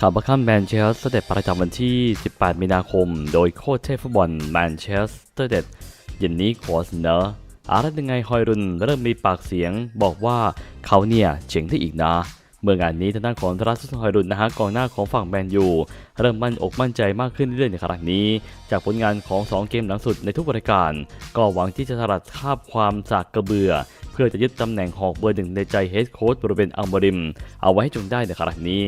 ข่าวประคัมแมนเชสเตอร์เดประจำวันที่ 18 มีนาคม โดยโค้ชเทพฟุตบอลแมนเชสเตอร์เดเย็นนี้ขอเสนออารัตยังไงฮอยรุนเริ่มมีปากเสียง บอกว่าเขาเนี่ยเจ๋งได้อีกนะ เมื่องานนี้ทางด้านของธรัสซุนฮอยรุนนะฮะกองหน้าของฝั่งแมนยูเริ่มมั่นอกมั่นใจมากขึ้นเรื่อยๆในครั้งนี้ จากผลงานของ 2 เกมหลังสุดในทุกรายการ ก็หวังที่จะสลัดคาบความสากกระเบือเพื่อจะยึดตำแหน่งหอกเบอร์หนึ่งในใจเฮดโค้ชบริเวณอัลบริม เอาไว้ให้จงได้ในครั้งนี้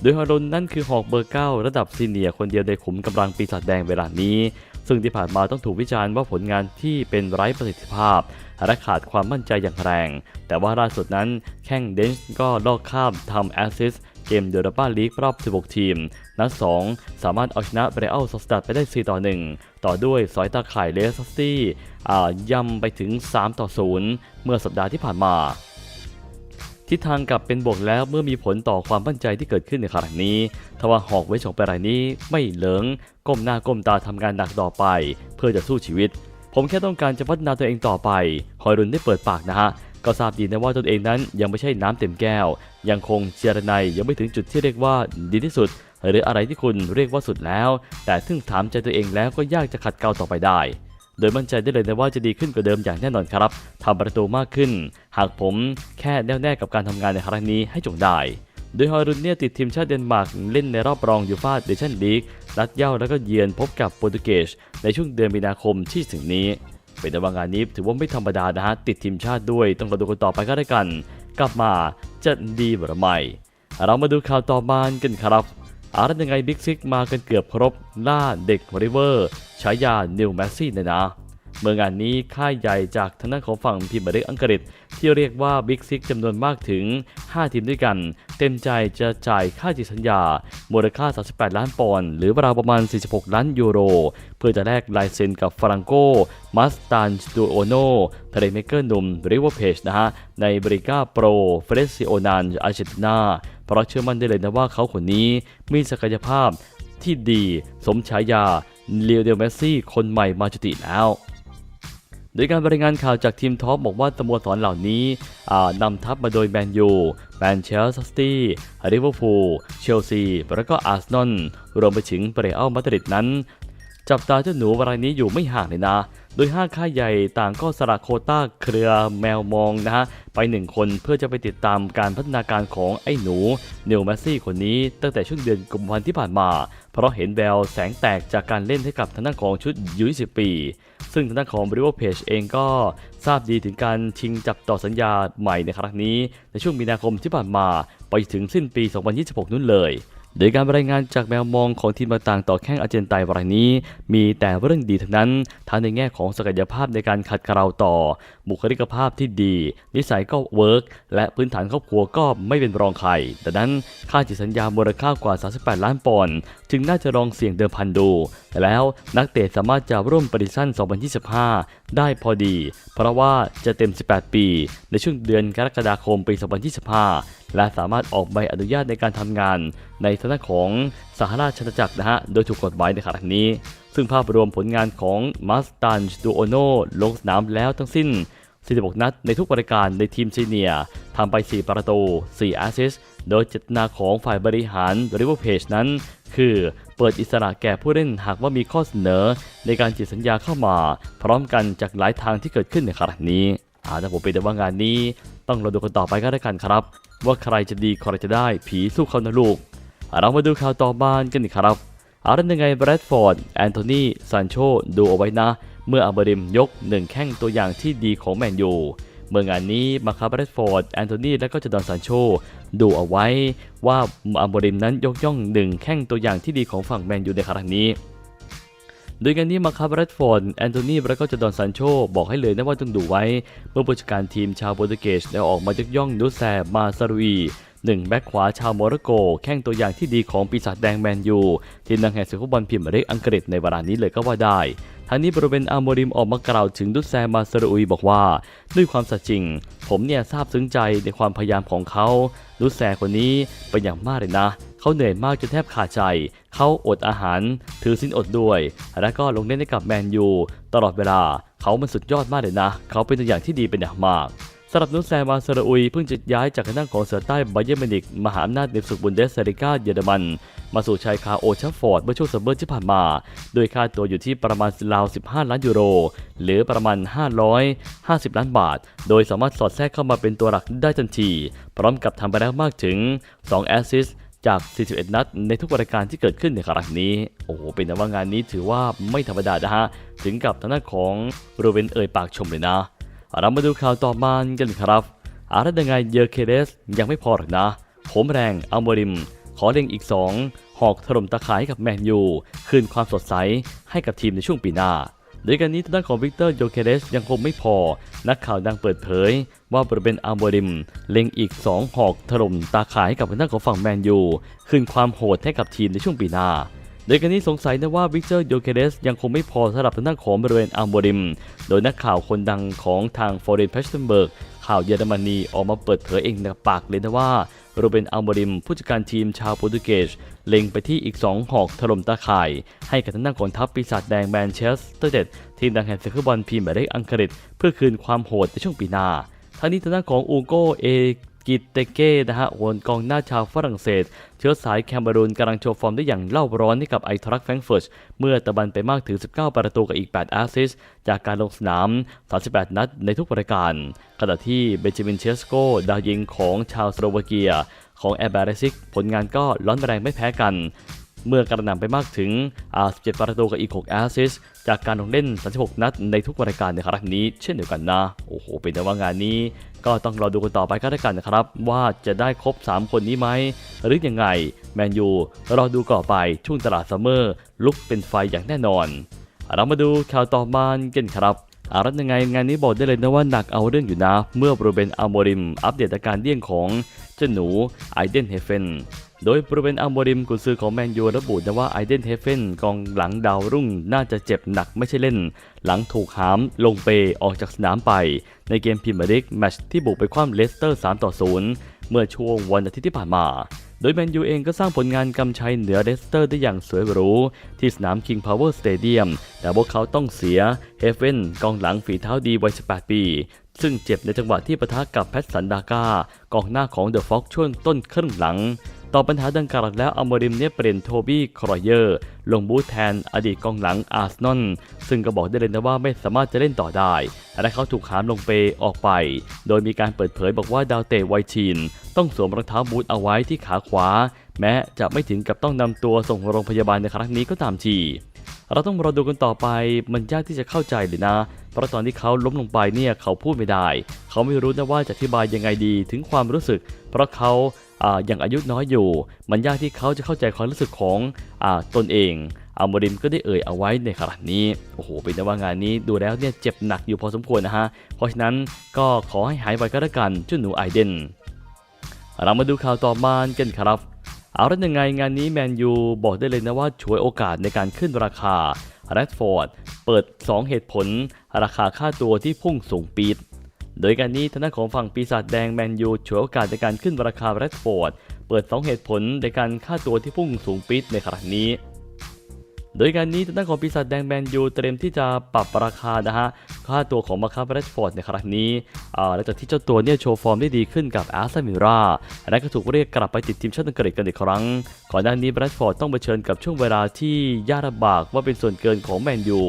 โดยฮารุนนั่นคือหอกเบอร์ 9 ระดับซีเนียคนเดียวในขุมกำลังปีศาจแดงเวลานี้ ซึ่งที่ผ่านมาต้องถูกวิจารณ์ว่าผลงานที่เป็นไร้ประสิทธิภาพและขาดความมั่นใจอย่างแรง แต่ว่าล่าสุดนั้นแข้งเดนส์ก็ลอกข้ามทำแอสซิสเกมเดอร์บ้าลีกรอบ 16 ทีม นัด 2 สามารถเอาชนะเบรอัลซอสตัดไปได้ 4 ต่อ 1 ต่อด้วยสอยตาข่ายเลสสตี้อ่ย่ำไปถึง 3 ต่อ 0 เมื่อสัปดาห์ที่ผ่านมา ทิศทางกลับเป็นบวกแล้วเมื่อมีผลต่อความมั่นใจที่เกิดขึ้นในครั้งนี้ทว่าหอกไว้ชงไปรายนี้ไม่เหลิงก้มหน้าก้มตาทำงานหนักต่อไป เพื่อจะสู้ชีวิต ผมแค่ต้องการจะพัฒนาตัวเองต่อไป ฮอยรุนได้เปิดปากนะฮะ ก็ทราบดีนะว่าตนเองนั้นยังไม่ใช่น้ำเต็มแก้ว ยังคงเจรไนยยังไม่ถึงจุดที่เรียกว่าดีที่สุด หรืออะไรที่คุณเรียกว่าสุดแล้ว แต่ถึงถามใจตัวเองแล้วก็ยากจะขัดเกลาต่อไปได้ โดยมั่นใจได้เลยนะว่าจะดีขึ้นกว่าเดิมอย่างแน่นอนครับทำประตูมากขึ้น หากผมแค่แน่วแน่กับการทำงานในครั้งนี้ให้จงได้ โดยฮอยรุนเนี่ยติดทีมชาติเดนมาร์กเล่นในรอบรองยูฟาเดชั่นลีกนัดเย้าแล้วก็เยือนพบกับโปรตุเกสในช่วงเดือนมีนาคมที่ถึงนี้ เป็นแต่ว่างานนี้ถือว่าไม่ธรรมดานะฮะติดทีมชาติด้วยต้องรอดูกันต่อไปก็ได้กัน กลับมาจะดีหรือไม่เรามาดูข่าวต่อมากันครับอารันยังไงบิ๊กซิกมากันเกือบครบล่าเด็กริเวอร์ ฉายานิวแมสซี่เนี่ยนะ เมื่องานนี้ค่ายใหญ่จากทางด้านของฝั่งพรีเมียร์ลีกอังกฤษ ที่เรียกว่าบิ๊กซิกจำนวนมากถึง 5 ทีมด้วยกัน เต็มใจจะจ่ายค่าจิตสัญญา มูลค่า 38 ล้านปอนด์หรือราวประมาณ 46 ล้านยูโร เพื่อจะแลกลายเซ็นกับฟรังโกมัสตันสตูโอโนเพลย์เมเกอร์หนุ่มริเวอร์เพจนะฮะ ในบริก้าโปรเฟรซิโอนานอาร์เจนตินาเพราะเชื่อมั่นได้เลยนะว่าเขาคนนี้มีศักยภาพที่ดี สมฉายา เลียวเดลเมสซี่คนใหม่มาจุติแล้ว โดยการรายงานข่าวจากทีมท็อปบอกว่าสโมสรเหล่านี้นำทัพมาโดยแมนยูแมนเชสเตอร์ซิตี้ลิเวอร์พูล เชลซี แล้วก็อาร์เซนอล รวมไปถึงเรอัลมาดริดนั้น จับตาเจ้าหนูรายนี้อยู่ไม่ห่างเลยนะ โดย 5 ค่ายใหญ่ต่างก็สละโคต้าเครือแมวมองนะฮะ ไป 1 คนเพื่อจะไปติดตามการพัฒนาการของไอ้หนูเนลแมสซี่คนนี้ตั้งแต่ช่วงเดือนกุมภาพันธ์ที่ผ่านมา เพราะเห็นแววแสงแตกจากการเล่นให้กับทางด้านของชุดยู20ปี ซึ่งทางด้านของบริวอเพจเองก็ทราบดีถึงการชิงจับต่อสัญญาใหม่ในครั้งนี้ ในช่วงมีนาคมที่ผ่านมาไปถึงสิ้นปี 2026 นู้นเลย โดยการรายงานจากแมวมองของทีมต่างๆต่อแข้งอาร์เจนไตรายนี้ มีแต่เรื่องดีทั้งนั้นทั้งในแง่ของศักยภาพในการขัดเกลาต่อ บุคลิกภาพที่ดี นิสัยก็เวิร์กและพื้นฐานครอบครัวก็ไม่เป็นรองใครดังนั้นค่าจิตสัญญามูลค่ากว่า 38 ล้านปอนด์จึงน่าจะลองเสี่ยงเดิมพันดูแล้วนักเตะสามารถจะร่วมปฏิสัน2025 ได้พอดี เพราะว่าจะเต็ม 18 ปี ในช่วงเดือนกรกฎาคมปี 2025 และสามารถออกใบอนุญาตในการทำงาน ในฐานะของสหราชอาณาจักรนะฮะ โดยถูกกฎหมายในขณะนี้ ซึ่งภาพรวมผลงานของมาสตันดูโอโนลงสนามแล้วทั้งสิ้น 46 นัดในทุกรายการในทีมซีเนียทำไป 4 ประตู 4 แอสซิสโดยเจตนาของฝ่ายบริหารริเวอร์เพจนั้น คือเปิดอิสระแก่ผู้เล่นหากว่ามีข้อเสนอ ในการจิตสัญญาเข้ามา พร้อมกันจากหลายทางที่เกิดขึ้นในครั้งนี้อาถ้าผมเป็นแต่ว่างานนี้ ต้องรอดูกันต่อไปก็ได้วกันครับ ว่าใครจะดีใครจะได้ผีสู้เขานะลูก เรามาดูข่าวต่อมากันอีกครับอารันยังไงแบรดฟอร์ดแอนโทนีซานโชดูเอาไว้นะ เมื่ออัลเบริมยกหนึ่งแข้งตัวอย่างที่ดีของแมนยูเมื่องานนี้มาคาเบรสฟอร์ด แอนโทนีและก็จอร์แดนซานโช ดูเอาไว้ว่าอัลเบริมนั้นยกย่องหนึ่งแข้งตัวอย่างที่ดีของฝั่งแมนยูในครั้งนี้โดยการนี้มาคาบรัตฟอร์ดแอนโทนีและก็จอร์แดนซานโชบอกให้เลยนะว่าต้องดูไว้ เมื่อผู้จัดการทีมชาวโปรตุเกสได้ออกมายกย่องนูแซมาซารุย หนึ่งแบ็กขวาชาวโมร็อกโก แข่งตัวอย่างที่ดีของปีศาจแดงแมนยู ที่นังแห่งสุตบอลพิมพ์เล็กอังกฤษในเวลานี้เลยก็ว่าได้ทางนี้บริเวณอาโมริมออกมากล่าวถึงดุสแซมาเซรุยบอกว่า ด้วยความสัจจริง ผมเนี่ยซาบซึ้งใจในความพยายามของเขาดุสแซคนนี้เป็นอย่างมากเลยนะเขาเหนื่อยมากจนแทบขาดใจ เขาอดอาหาร ถือสินอดด้วย และก็ลงเล่นให้กับแมนยูตลอดเวลา เขามันสุดยอดมากเลยนะ เขาเป็นตัวอย่างที่ดีเป็นอย่างมาก สำหรับนุสแซมาเซราอุยเพิ่งจะย้ายจากคณะของเสือใต้ไบเยร์มินิกมหาอำนาจในศึกบุนเดสเซริกาเยอรมัน มาสู่ชายคาโอชัฟฟอร์ดเมื่อช่วงซัมเมอร์ที่ผ่านมา โดยค่าตัวอยู่ที่ประมาณราว 15 ล้านยูโร หรือประมาณ 550 ล้านบาท โดยสามารถสอดแทรกเข้ามาเป็นตัวหลักได้ทันที พร้อมกับทำไปแล้วมากถึง 2 แอสซิสจาก 41 นัด ในทุกรายการที่เกิดขึ้นในครั้งนี้ โอ้โห เป็นแต่ว่างานนี้ถือว่าไม่ธรรมดานะฮะ ถึงกับทางด้านของโรเวนเอ่ยปากชมเลยนะ เรามาดูข่าวต่อมากันครับ อารัตยังไงเยอร์เคเดสยังไม่พอหรอกนะโหมแรงอัลโมริม ขอเล็งอีก 2 หอกถล่มตะข่ายให้กับแมนยู คืนความสดใสให้กับทีมในช่วงปีหน้าโดยการนี้ทางด้านของวิกเตอร์โยเคเดสยังคงไม่พอ นักข่าวดังเปิดเผย ว่าบริเวณอัลโมริม เล็งอีก 2 หอกถล่มตาข่ายให้กับทางด้านของฝั่งแมนยู คืนความโหดให้กับทีมในช่วงปีหน้า โดยการนี้สงสัยนะว่าวิกเตอร์โยเคเดสยังคงไม่พอสำหรับทางด้านของบริเวณอัลโมริม โดยนักข่าวคนดังของทางฟอร์เรนเพชเทนเบิร์กข่าวเยอรมนีออกมาเปิดเผยเองในปากเลยนะว่าโรเบนอัลโมริม ผู้จัดการทีมชาวโปรตุเกส เล็งไปที่อีก 2 หอกถล่มตาข่าย ให้กับทางด้านของทัพปีศาจแดงแมนเชสเตอร์เดดทีมดังแห่งศึกฟุตบอลพรีเมียร์ลีกอังกฤษ เพื่อคืนความโหดในช่วงปีหน้าทั้งนี้ทางด้านของอูโกเอ กิตเตเก้นะฮะโอนกองหน้าชาวฝรั่งเศส เชื้อสายแคมเบรูนกำลังโชว์ฟอร์มได้อย่างเล่าร้อนให้กับไอทรักแฟรงเฟิร์ตเมื่อตะบันไปมากถึง 19 ประตูกับอีก 8 แอสซิสจากการลงสนาม 38 นัดในทุกประการ ขณะที่เบนจามินเชสโกดาวยิงของชาวสโลวาเกีย ของแอร์แบรซิก ผลงานก็ร้อนแรงไม่แพ้กัน เมื่อกระหน่ำไปมากถึง 17 ประตูกับอีก 6 แอสซิสจากการลงเล่น 36 นัดในทุกรายการในครั้งนี้เช่นเดียวกันนะ โอ้โห เป็นแต่ว่างานนี้ ก็ต้องรอดูกันต่อไปก็แล้วกันนะครับ ว่าจะได้ครบ 3 คนนี้ไหม หรือยังไง แมนยูรอดูก่อไปช่วงตลาดซัมเมอร์ ลุกเป็นไฟอย่างแน่นอน เรามาดูข่าวต่อมากันครับอารัตยังไงงานนี้บอกได้เลยนะว่าหนักเอาเรื่องอยู่นะ เมื่อบรูเบนอัลโมริม อัปเดตอาการเดี่ยงของเจ้าหนูไอเดนเฮเฟน โดยบริเวณอัลโมริมกุนซือของแมนยูระบุนะว่าไอเดนเฮเฟนกองหลังดาวรุ่งน่าจะเจ็บหนักไม่ใช่เล่น หลังถูกหามลงเปออกจากสนามไป ในเกมพรีเมียร์ลีกแมชที่บุกไปคว้ำเลสเตอร์ 3 ต่อ 0 เมื่อช่วงวันอาทิตย์ที่ผ่านมา โดยแมนยูเองก็สร้างผลงานกำชัยเหนือเลสเตอร์ได้อย่างสวยหรู ที่สนาม King Power Stadium แต่พวกเขาต้องเสียเฮเฟนกองหลังฝีเท้าดีวัย 18 ปีซึ่งเจ็บในจังหวะที่ปะทะกับแพทสันดาก้ากองหน้าของเดอะฟ็อกช่วงต้นครึ่งหลัง ต่อปัญหาดังกล่าวแล้วอัลโมริมเนี่ยเปลี่ยนโทบี้ครอยเยอร์ ลงบูธแทนอดีตกองหลังอาร์เซนอลซึ่งก็บอกได้เลยนะว่าไม่สามารถจะเล่นต่อได้ และเขาถูกหามลงเปออกไป โดยมีการเปิดเผยบอกว่าดาวเตะไวชีน ต้องสวมรองเท้าบูทเอาไว้ที่ขาขวา แม้จะไม่ถึงกับต้องนำตัวส่งโรงพยาบาลในครั้งนี้ก็ตามทีเราต้องรอดูกันต่อไป มันยากที่จะเข้าใจเลยนะ เพราะตอนที่เขาล้มลงไปเนี่ยเขาพูดไม่ได้ เขาไม่รู้นะว่าจะอธิบายยังไงดีถึงความรู้สึก เพราะเขา อย่างอายุน้อยอยู่ มันยากที่เขาจะเข้าใจความรู้สึกของอตนเองอัลโมริมก็ได้เอ่ยเอาไว้ในขณะนี้ โอ้โห เป็นแต่ว่างานนี้ดูแล้วเนี่ยเจ็บหนักอยู่พอสมควรนะฮะ เพราะฉะนั้นก็ขอให้หายไวก็แล้วกันเจ้าหนูไอเดน เรามาดูข่าวต่อมากันครับ เอาแล้วยังไงงานนี้แมนยูบอกได้เลยนะว่าฉวยโอกาสในการขึ้นราคาแรดฟอร์ดเปิด 2 เหตุผล ราคาค่าตัวที่พุ่งสูงปีด โดยการนี้ทางด้านของฝั่งปีศาจแดงแมนยูฉวยโอกาสในการขึ้นราคาแรดฟอร์ด เปิด 2 เหตุผลในการค่าตัวที่พุ่งสูงปีดในครั้งนี้ โดยการนี้ทางด้านของปีศาจแดงแมนยูเตรียมที่จะปรับราคานะฮะค่าตัวของมาคาแรดฟอร์ดในครั้งนี้หลังจากที่เจ้าตัวเนี่ยโชว์ฟอร์มได้ดีขึ้นกับอาร์เซนมิราและก็ถูกเรียกกลับไปติดทีมชาติอังกฤษกันอีกครั้ง ก่อนหน้านี้แรดฟอร์ดต้องเผชิญกับช่วงเวลาที่ยากลำบากว่าเป็นส่วนเกินของแมนยู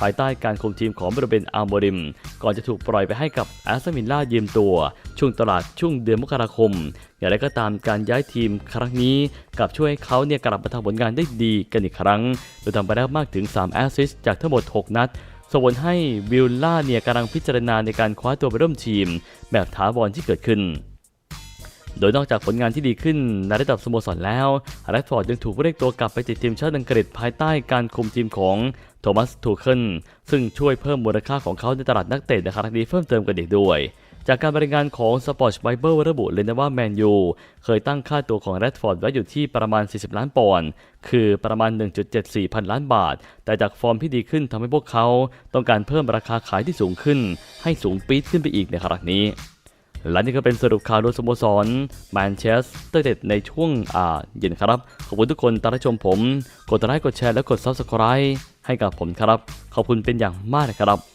ภายใต้การคุมทีมของบริเบนอาร์โมริม ก่อนจะถูกปล่อยไปให้กับแอสตันวิลล่ายืมตัว ช่วงตลาดช่วงเดือนมกราคม อย่างไรก็ตามการย้ายทีมครั้งนี้กับช่วยให้เขาเนี่ยกลับมาทำผลงานได้ดีกันอีกครั้ง โดยทำไปได้มากถึง 3 แอสซิสต์จากทั้งหมด 6 นัดส่งผลให้วิลล่าเนี่ยกำลังพิจารณาในการคว้าตัวไปร่วมทีม แบบถาวรที่เกิดขึ้นโดยนอกจากผลงานที่ดีขึ้นในระดับสโมสรแล้วแรดฟอร์ดยังถูกเรียกตัวกลับไปติดทีมชาติอังกฤษภายใต้การคุมทีมของ โทมัสทูเคิลซึ่งช่วยเพิ่มมูลค่าของเขาในตลาดนักเตะในครั้งนี้เพิ่มเติมกันอีกด้วย จากการบรายงานของ Sport Bible ระบุเลยนะว่าแมนยูเคยตั้งค่าตัวของแรดฟอร์ดไว้อยู่ที่ประมาณ 40 ล้านปอนด์คือประมาณ 1.74 พันล้านบาท แต่จากฟอร์มที่ดีขึ้นทำให้พวกเขาต้องการเพิ่มราคาขายที่สูงขึ้น ให้สูงปี๊ดขึ้นไปอีกในครั้งนี้ และนี่ก็เป็นสรุปข่าวโดยสโมสรแมนเชสเตอร์เด็ดในช่วงอ่าเย็นครับ ขอบคุณทุกคนที่รับชมผม กดไลค์กดแชร์และกด Subscribe ให้กับผมครับ ขอบคุณเป็นอย่างมากนะครับ